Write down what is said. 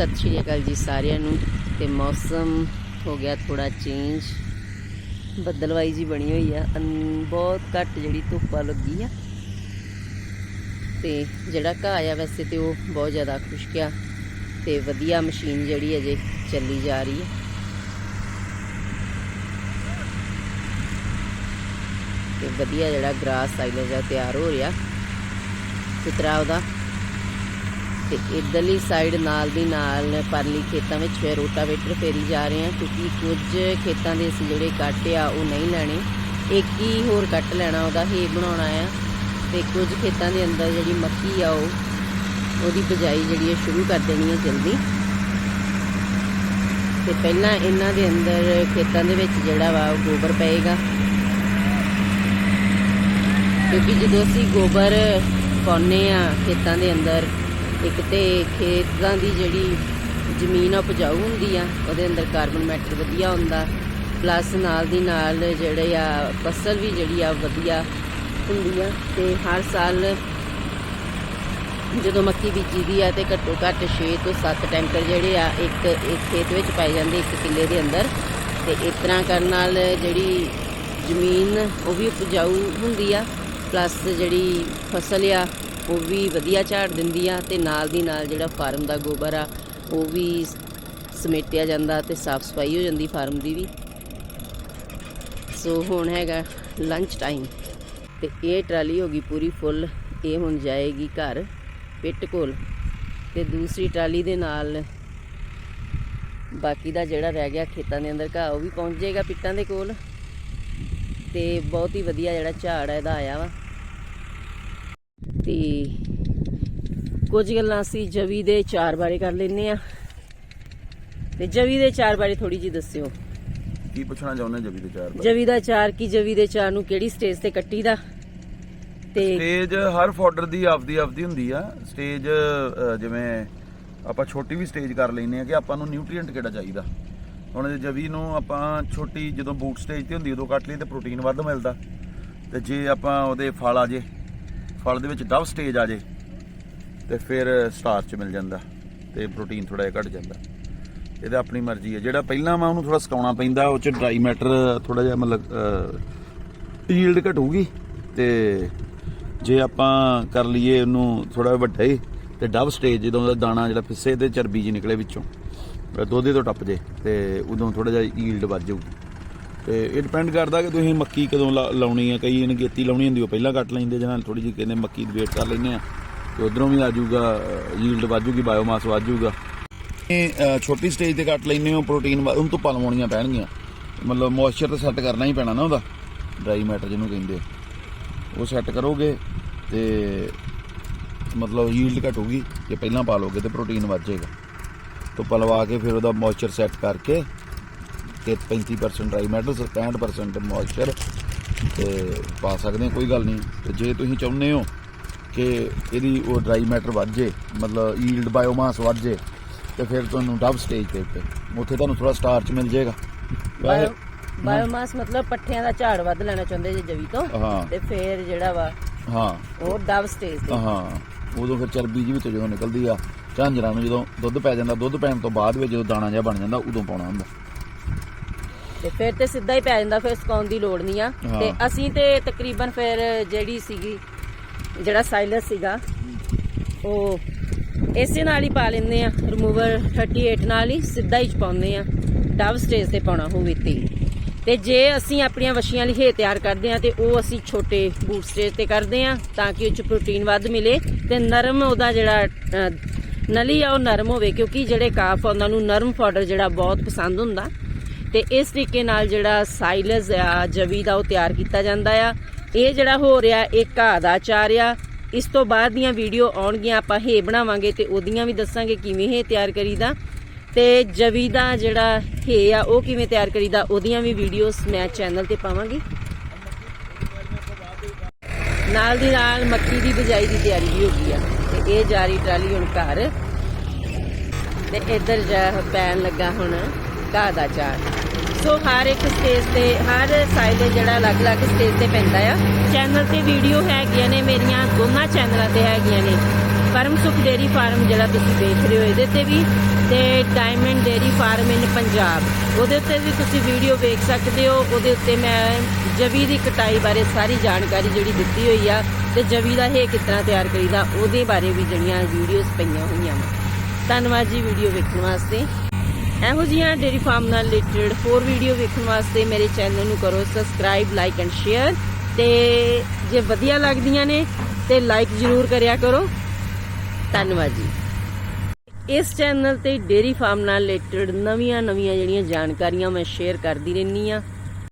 ਸਤਿ ਸ਼੍ਰੀ ਅਕਾਲ ਜੀ ਸਾਰਿਆਂ ਨੂੰ। ਤੇ ਮੌਸਮ ਹੋ ਗਿਆ ਥੋੜਾ ਚੇਂਜ ਬੱਦਲਵਾਈ ਜੀ ਬਣੀ ਹੋਈ ਆ। ਅਨ- ਬਹੁਤ ਘੱਟ ਜਿਹੜੀ ਧੁੱਪਾ ਲੱਗੀ ਆ। ਤੇ ਜਿਹੜਾ ਘਾਹ ਆ ਵੈਸੇ ਤੇ ਉਹ ਬਹੁਤ ਜ਼ਿਆਦਾ ਖੁਸ਼ਕ ਆ। ਤੇ ਵਧੀਆ ਮਸ਼ੀਨ ਜਿਹੜੀ ਅਜੇ ਚੱਲੀ ਜਾ ਰਹੀ ਹੈ ਤੇ ਵਧੀਆ ਜਿਹੜਾ ਗ੍ਰਾਸ ਸਾਈਲੇਜ ਆ, ਤਿਆਰ ਹੋ ਰਿਹਾ। ਚਿਤਰਾ ਉਹਦਾ ਤੇ ਇਧਰਲੀ ਸਾਈਡ ਨਾਲ ਦੀ ਨਾਲ ਪਰਲੀ ਖੇਤਾਂ ਵਿੱਚ ਫਿਰ ਰੋਟਾਵੇਟਰ ਫੇਰੀ ਜਾ ਰਹੇ ਹਾਂ ਕਿਉਂਕਿ ਕੁਝ ਖੇਤਾਂ ਦੇ ਅਸੀਂ ਜਿਹੜੇ ਕੱਟ ਆ, ਉਹ ਨਹੀਂ ਲੈਣੇ। ਇੱਕ ਹੀ ਹੋਰ ਕੱਟ ਲੈਣਾ, ਉਹਦਾ ਹੀ ਬਣਾਉਣਾ ਆ। ਤੇ ਕੁਝ ਖੇਤਾਂ ਦੇ ਅੰਦਰ ਜਿਹੜੀ ਮੱਕੀ ਆ, ਉਹ, ਉਹਦੀ ਬਜਾਈ ਜਿਹੜੀ ਹੈ ਸ਼ੁਰੂ ਕਰ ਦੇਣੀ ਹੈ ਜਲਦੀ। ਤੇ ਪਹਿਲਾਂ ਇਹਨਾਂ ਦੇ ਅੰਦਰ ਖੇਤਾਂ ਦੇ ਵਿੱਚ ਜਿਹੜਾ ਵਾ, ਉਹ ਗੋਬਰ ਪਏਗਾ। ਕਿਉਂਕਿ ਜਦੋਂ ਅਸੀਂ ਗੋਬਰ ਪਾਉਂਦੇ ਆ ਖੇਤਾਂ ਦੇ ਅੰਦਰ ਇੱਕ ਤੇ ਖੇਤਾਂ ਦੀ ਜਿਹੜੀ ਜ਼ਮੀਨ ਆ ਉਪਜਾਊ ਹੁੰਦੀ ਆ, ਉਹਦੇ ਅੰਦਰ ਕਾਰਬਨ ਮੈਟਰ ਵਧੀਆ ਹੁੰਦਾ। ਪਲੱਸ ਨਾਲ ਦੀ ਨਾਲ ਜਿਹੜੇ ਆ, ਫਸਲ ਵੀ ਜਿਹੜੀ ਆ, ਵਧੀਆ ਹੁੰਦੀ ਆ। ਤੇ ਹਰ ਸਾਲ ਜਦੋਂ ਮੱਕੀ ਬੀਜੀ ਦੀ ਆ, ਤੇ ਘੱਟੋ ਘੱਟ 6 ਤੋਂ 7 ਟੈਂਕਰ ਜਿਹੜੇ ਆ, ਇੱਕ ਇੱਕ ਖੇਤ ਵਿੱਚ ਪਾਏ ਜਾਂਦੇ, ਇੱਕ ਕਿੱਲੇ ਦੇ ਅੰਦਰ। ਤੇ ਇਸ ਤਰ੍ਹਾਂ ਕਰਨ ਨਾਲ ਜਿਹੜੀ ਜ਼ਮੀਨ, ਉਹ ਵੀ ਉਪਜਾਊ ਹੁੰਦੀ ਆ। ਪਲੱਸ ਜਿਹੜੀ ਫਸਲ ਆ ਉਹ ਵੀ ਵਧੀਆ ਝਾੜ ਦਿੰਦੀ ਆ ਤੇ ਨਾਲ ਦੀ ਨਾਲ ਜਿਹੜਾ ਫਾਰਮ ਦਾ ਗੋਬਰ ਆ, ਉਹ ਵੀ ਸਮੇਟਿਆ ਜਾਂਦਾ ਤੇ ਸਾਫ਼ ਸਫ਼ਾਈ ਹੋ ਜਾਂਦੀ ਫਾਰਮ ਦੀ ਵੀ। ਸੋ ਹੁਣ ਹੈਗਾ ਲੰਚ ਟਾਈਮ ਤੇ ਇਹ ਟਰਾਲੀ ਹੋ ਗਈ ਪੂਰੀ ਫੁੱਲ ਇਹ ਹੁਣ ਜਾਏਗੀ ਘਰ ਪਿੱਟ ਕੋਲ ਤੇ ਦੂਸਰੀ ਟਰਾਲੀ ਦੇ ਨਾਲ ਬਾਕੀ ਦਾ ਜਿਹੜਾ ਰਹਿ ਗਿਆ ਖੇਤਾਂ ਦੇ ਅੰਦਰ ਘਾਹ, ਉਹ ਵੀ ਪਹੁੰਚ ਜਾਏਗਾ ਪਿੱਟਾਂ ਦੇ ਕੋਲ ਤੇ ਬਹੁਤ ਹੀ ਵਧੀਆ ਜਿਹੜਾ ਝਾੜ ਹੈ ਇਹਦਾ ਆਇਆ ਵਾ। ਤੇ ਕੁਝ ਗੱਲਾਂ ਅਸੀਂ ਜਵੀ ਦੇ ਚਾਰ ਬਾਰੇ ਕਰ ਲੈਨੇ ਆ ਤੇ ਜਵੀ ਦੇ ਚਾਰ ਬਾਰੇ ਥੋੜੀ ਜੀ ਦੱਸਿਓ। ਕੀ ਪੁੱਛਣਾ ਚਾਹੁੰਦੇ ਜਵੀ ਦੇ ਚਾਰ ਬਾਰੇ? ਜਵੀ ਦਾ ਚਾਰ ਕੀ ਜਵੀ ਦੇ ਚਾਰ ਨੂੰ ਕਿਹੜੀ ਸਟੇਜ ਤੇ ਕੱਟੀ ਦਾ ਤੇ ਸਟੇਜ ਹਰ ਫੋਡਰ ਦੀ ਆਪਦੀ ਆਪਦੀ ਹੁੰਦੀ ਆ। ਸਟੇਜ ਜਿਵੇਂ ਆਪਾਂ ਛੋਟੀ ਵੀ ਸਟੇਜ ਕਰ ਲੈਨੇ ਆ ਕਿ ਆਪਾਂ ਨੂੰ ਨਿਊਟ੍ਰੀਐਂਟ ਕਿਹੜਾ ਚਾਹੀਦਾ? ਹੁਣ ਜੇ ਜਵੀ ਨੂੰ ਆਪਾਂ ਛੋਟੀ ਜਦੋਂ ਬੂਟ ਸਟੇਜ ਤੇ ਹੁੰਦੀ ਉਦੋਂ ਕੱਟ ਲਈ ਤੇ ਪ੍ਰੋਟੀਨ ਵੱਧ ਮਿਲਦਾ। ਤੇ ਜੇ ਆਪਾਂ ਉਹਦੇ ਫਲ ਆ ਜੇ ਫਲ ਦੇ ਵਿੱਚ ਡਵ ਸਟੇਜ ਆ ਜੇ, ਤੇ ਫਿਰ ਸਟਾਰਚ ਮਿਲ ਜਾਂਦਾ ਤੇ ਪ੍ਰੋਟੀਨ ਥੋੜਾ ਜਿਹਾ ਘਟ ਜਾਂਦਾ। ਇਹਦਾ ਆਪਣੀ ਮਰਜ਼ੀ ਹੈ। ਜਿਹੜਾ ਪਹਿਲਾਂ ਮੈਂ ਉਹਨੂੰ ਥੋੜਾ ਸੁਕਾਉਣਾ ਪੈਂਦਾ, ਉਹ ਚ ਡਰਾਈ ਮੈਟਰ ਥੋੜਾ ਜਿਹਾ ਮਤਲਬ ਯੀਲਡ ਘਟੂਗੀ ਤੇ ਜੇ ਆਪਾਂ ਕਰ ਲਈਏ ਉਹਨੂੰ ਥੋੜਾ ਵੱਡਾ ਹੀ, ਤੇ ਡਬ ਸਟੇਜ ਜਦੋਂ ਉਹਦਾ ਦਾਣਾ ਜਿਹੜਾ ਫਿੱਸੇ ਤੇ ਚਰਬੀ ਜੀ ਨਿਕਲੇ ਵਿੱਚੋਂ, ਅਹ ਤੋਂ ਟੱਪ ਜੇ ਤੇ ਉਦੋਂ ਥੋੜਾ ਜਿਹਾ ਯੀਲਡ ਵੱਧ ਜਾਊਗੀ ਤੇ ਇਹ ਡਿਪੈਂਡ ਕਰਦਾ ਕਿ ਤੁਸੀਂ ਮੱਕੀ ਕਦੋਂ ਲਾ- ਲਾਉਣੀ ਹੈ ਕਈ ਇਹਨੇ ਗੇਤੀ ਲਾਉਣੀ ਹੁੰਦੀ, ਉਹ ਪਹਿਲਾਂ ਕੱਟ ਲੈਂਦੇ ਜਿਹਨਾਂ ਥੋੜੀ ਜਿਹੀ ਕਹਿੰਦੇ ਮੱਕੀ ਦੀ ਵੇਟ ਕਰ ਲੈਂਦੇ ਆ। ਤੇ ਉਧਰੋਂ ਵੀ ਆ ਜਾਊਗਾ ਯੀਲਡ ਵੱਧ ਜਾਊਗੀ ਬਾਇਓਮਾਸ ਵੱਧ ਜਾਊਗਾ ਇਹ ਛੋਟੀ ਸਟੇਜ ਤੇ ਕੱਟ ਲੈਂਦੇ ਹੋ ਪ੍ਰੋਟੀਨ ਉਹਨੂੰ ਧੁੱਪਾਂ ਲਵਾਉਣੀਆਂ ਪੈਣਗੀਆਂ। ਮਤਲਬ ਮੋਇਸਚਰ ਤਾਂ ਸੈੱਟ ਕਰਨਾ ਹੀ ਪੈਣਾ ਨਾ ਉਹਦਾ ਡਰਾਈ ਮੈਟਰ ਜਿਹਨੂੰ ਕਹਿੰਦੇ ਉਹ ਸੈੱਟ ਕਰੋਗੇ ਤੇ ਮਤਲਬ ਯੀਲਡ ਘਟੂਗੀ, ਜੇ ਪਹਿਲਾਂ ਪਾ ਲੋਗੇ ਤੇ ਪ੍ਰੋਟੀਨ ਵੱਧ ਜਾਏਗਾ। ਧੁੱਪਾਂ ਪਲਵਾ ਕੇ ਫਿਰ ਉਹਦਾ ਮੋਇਸਚਰ ਸੈੱਟ ਕਰਕੇ ਤੇ 35% ਡਰਾਈ ਮੈਟਰ 65% ਮੋਇਸਚਰ ਤੇ ਪਾ ਸਕਦੇ ਹਾਂ ਕੋਈ ਗੱਲ ਨਹੀਂ। ਤੇ ਜੇ ਤੁਸੀਂ ਚਾਹੁੰਦੇ ਹੋ ਕਿ ਇਹਦੀ ਉਹ ਡਰਾਈ ਮੈਟਰ ਵੱਧ ਜੇ ਮਤਲਬ ਯੀਲਡ ਬਾਇਓਮਾਸ ਵੱਧ ਜੇ ਤੇ ਫਿਰ ਤੁਹਾਨੂੰ ਡਬ ਸਟੇਜ ਤੇ ਉੱਤੇ ਉੱਥੇ ਤੁਹਾਨੂੰ ਥੋੜਾ ਸਟਾਰਚ ਮਿਲ ਜਾਏਗਾ ਬਾਇਓ ਬਾਇਓਮਾਸ ਮਤਲਬ ਪੱਠਿਆਂ ਦਾ ਝਾੜ ਵੱਧ ਲੈਣਾ ਚਾਹੁੰਦੇ ਜੇ ਜਵੀ ਤੋਂ ਤੇ ਫਿਰ ਜਿਹੜਾ ਵਾ ਹਾਂ। ਉਹ ਡਵ ਸਟੇਜ ਤੇ। ਹਾਂ। ਉਦੋਂ ਫਿਰ ਚਰਬੀ ਜੀ ਵਿੱਚੋਂ ਜਦੋਂ ਨਿਕਲਦੀ ਆ ਝਾਂਜਰਾਂ ਨੂੰ ਜਦੋਂ ਦੁੱਧ ਪੈ ਜਾਂਦਾ ਦੁੱਧ ਪੈਣ ਤੋਂ ਬਾਅਦ ਵਿੱਚ ਜਦੋਂ ਦਾਣਾ ਜਿਹਾ ਬਣ ਜਾਂਦਾ ਉਦੋਂ ਪਾਉਣਾ ਹੁੰਦਾ। ਤੇ ਫਿਰ ਤੇ ਸਿੱਧਾ ਹੀ ਪੈ ਜਾਂਦਾ ਫਿਰ ਸੁਕਾਉਣ ਦੀ ਲੋੜ ਨਹੀਂ ਆ। ਹਾਂ। ਤੇ ਅਸੀਂ ਤੇ ਤਕਰੀਬਨ ਫਿਰ ਜਿਹੜੀ ਸੀਗੀ ਜਿਹੜਾ ਸਾਈਲਸ ਸੀਗਾ ਉਹ ਇਸੇ ਨਾਲ ਹੀ ਪਾ ਲੈਂਦੇ ਆ। ਰਿਮੂਵਰ 38 ਨਾਲ ਹੀ ਸਿੱਧਾ ਹੀ ਪਾਉਂਦੇ ਆ। ਡਵ ਸਟੇਜ ਤੇ ਪਾਉਣਾ ਹੋਵੇ ਤੇ। ਤੇ ਜੇ ਅਸੀਂ ਆਪਣੀਆਂ ਵਸ਼ੀਆਂ ਲਈ ਹੇ ਤਿਆਰ ਕਰਦੇ ਆ ਤੇ ਉਹ ਅਸੀਂ ਛੋਟੇ ਬੂਟ ਸਟੇਜ ਤੇ ਕਰਦੇ ਆ ਤਾਂ ਕਿ ਉਹ ਚ ਪ੍ਰੋਟੀਨ ਵੱਧ ਮਿਲੇ ਤੇ ਨਰਮ ਉਹਦਾ ਜਿਹੜਾ ਨਲੀ ਆ ਉਹ ਨਰਮ ਹੋਵੇ ਕਿਉਂਕਿ ਜਿਹੜੇ ਕਾਫ ਆ ਉਹਨਾਂ ਨੂੰ ਨਰਮ ਪਾਊਡਰ ਜਿਹੜਾ ਬਹੁਤ ਪਸੰਦ ਹੁੰਦਾ। ਤੇ ਇਸ ਤਰੀਕੇ ਨਾਲ ਜਿਹੜਾ ਸਾਈਲਸ ਆ ਜਵੀ ਦਾ ਉਹ ਤਿਆਰ ਕੀਤਾ ਜਾਂਦਾ ਆ। ਇਹ ਜਿਹੜਾ ਹੋ ਰਿਹਾ, ਇਹ ਘਾਹ ਦਾ ਚਾਰ ਆ। ਇਸ ਤੋਂ ਬਾਅਦ ਦੀਆਂ ਵੀਡੀਓ ਆਉਣਗੀਆਂ, ਆਪਾਂ ਹੇ ਬਣਾਵਾਂਗੇ ਤੇ ਉਹਦੀਆਂ ਵੀ ਦੱਸਾਂਗੇ ਕਿਵੇਂ ਹੇ ਤਿਆਰ ਕਰੀਦਾ। ਤੇ ਜਵੀ ਦਾ ਜਿਹੜਾ ਹੇ ਆ, ਉਹ ਕਿਵੇਂ ਤਿਆਰ ਕਰੀਦਾ, ਉਹਦੀਆਂ ਵੀ ਵੀਡੀਓਜ਼ ਮੈਂ ਚੈਨਲ ਤੇ ਪਾਵਾਂਗੀ। ਨਾਲ ਦੀ ਨਾਲ ਮੱਕੀ ਦੀ ਬਿਜਾਈ ਦੀ ਤਿਆਰੀ ਵੀ ਹੋ ਗਈ ਆ। ਤੇ ਇਹ ਜਾਰੀ ਟਰਾਲੀ ਹੁਣ ਘਰ। ਤੇ ਇੱਧਰ ਜਾ ਪੈਣ ਲੱਗਾ ਹੁਣ ਘਾਹ ਦਾ ਚਾਰ। ਸੋ ਹਰ ਇੱਕ ਸਟੇਜ ਤੇ, ਹਰ ਸਾਈਡ ਜਿਹੜਾ ਅਲੱਗ-ਅਲੱਗ ਸਟੇਜ ਤੇ ਪੈਂਦਾ ਆ। ਚੈਨਲ ਤੇ ਵੀਡੀਓ ਹੈਗੀਆਂ ਨੇ, ਮੇਰੀਆਂ ਦੋਨਾਂ ਚੈਨਲਾਂ ਤੇ ਹੈਗੀਆਂ ਨੇ। ਪਰਮ ਸੁਖ ਡੇਰੀ ਫਾਰਮ ਜਿਹੜਾ ਤੁਸੀਂ ਦੇਖ ਰਹੇ ਹੋ, ਇਹਦੇ ਤੇ ਵੀ ਤੇ diamond dairy farm in Punjab ਉਹਦੇ ਉੱਤੇ ਵੀ ਤੁਸੀਂ ਵੀਡੀਓ ਵੇਖ ਸਕਦੇ ਹੋ। ਉਹਦੇ ਉੱਤੇ ਮੈਂ ਜਵੀ ਦੀ ਕਟਾਈ ਬਾਰੇ ਸਾਰੀ ਜਾਣਕਾਰੀ ਜਿਹੜੀ ਦਿੱਤੀ ਹੋਈ ਆ ਤੇ ਜਵੀ ਦਾ ਇਹ ਕਿਸ ਤਰ੍ਹਾਂ ਤਿਆਰ ਕਰੀਦਾ, ਉਹਦੇ ਬਾਰੇ ਵੀ ਜਿਹੜੀਆਂ ਵੀਡੀਓਜ਼ ਪਈਆਂ ਹੋਈਆਂ ਵਾ ਧੰਨਵਾਦ ਜੀ ਵੀਡੀਓ ਵੇਖਣ ਵਾਸਤੇ। ਇਹੋ ਜਿਹੀਆਂ ਡੇਰੀ ਫਾਰਮ ਨਾਲ ਰਿਲੇਟਡ ਹੋਰ ਵੀਡੀਓ ਵੇਖਣ ਵਾਸਤੇ ਮੇਰੇ ਚੈਨਲ ਨੂੰ ਕਰੋ ਸਬਸਕ੍ਰਾਈਬ ਲਾਈਕ ਐਂਡ ਸ਼ੇਅਰ ਤੇ ਜੇ ਵਧੀਆ ਲੱਗਦੀਆਂ ਨੇ, ਤੇ ਲਾਈਕ ਜ਼ਰੂਰ ਕਰਿਆ ਕਰੋ। ਧੰਨਵਾਦ ਜੀ। ਇਸ ਚੈਨਲ ਤੇ ਡੇਰੀ ਫਾਰਮ ਨਾਲ ਰਿਲੇਟਡ ਨਵੀਆਂ ਨਵੀਆਂ ਜਿਹੜੀਆਂ ਜਾਣਕਾਰੀਆਂ ਮੈਂ ਸ਼ੇਅਰ ਕਰਦੀ ਰਹਿੰਦੀ ਆ